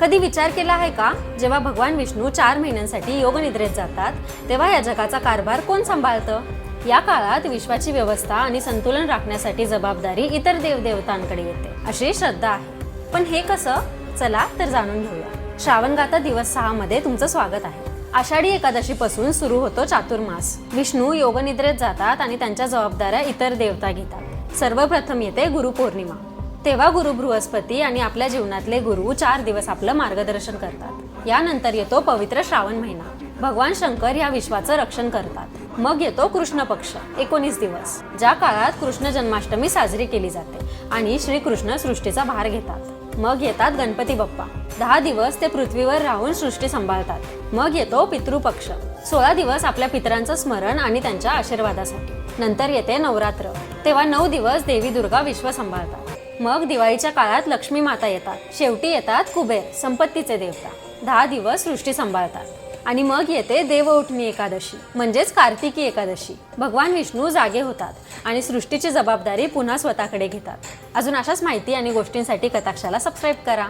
कधी विचार केला आहे का? जेव्हा भगवान विष्णू चार महिन्यांसाठी योगनिद्रेत जातात तेव्हा या जगाचा कारभार कोण सांभाळतं? या काळात विश्वाची व्यवस्था आणि संतुलन राखण्यासाठी जबाबदारी इतर देवदेवतांकडे येते अशी श्रद्धा आहे. पण हे कसं? चला तर जाणून घेऊया. श्रावणगाथा दिवस सहा मध्ये तुमचं स्वागत आहे. आषाढी एकादशीपासून सुरू होतो चातुर्मास. विष्णू योगनिद्रेत जातात आणि त्यांच्या जबाबदाऱ्या इतर देवता घेतात. सर्वप्रथम येते गुरुपौर्णिमा. तेव्हा गुरु बृहस्पती आणि आपल्या जीवनातले गुरु चार दिवस आपलं मार्गदर्शन करतात. यानंतर येतो पवित्र श्रावण महिना. भगवान शंकर या विश्वाचं रक्षण करतात. मग येतो कृष्ण पक्ष एकोणीस दिवस ज्या काळात कृष्ण जन्माष्टमी साजरी केली जाते आणि श्रीकृष्ण सृष्टीचा भार घेतात. मग येतात गणपती बाप्पा. दहा दिवस ते पृथ्वीवर राहून सृष्टी सांभाळतात. मग येतो पितृपक्ष. सोळा दिवस आपल्या पितरांचं स्मरण आणि त्यांच्या आशीर्वादासाठी. नंतर येते नवरात्र. तेव्हा नऊ दिवस देवी दुर्गा विश्व सांभाळतात. मग दिवाळीच्या काळात लक्ष्मी माता येतात. शेवटी येतात कुबेर संपत्तीचे देवता. दहा दिवस सृष्टी सांभाळतात. आणि मग येते देवउठणी एकादशी म्हणजेच कार्तिकी एकादशी. भगवान विष्णू जागे होतात आणि सृष्टीची जबाबदारी पुन्हा स्वतःकडे घेतात. अजून अशाच माहिती आणि गोष्टींसाठी कटाक्षाला सबस्क्राईब करा.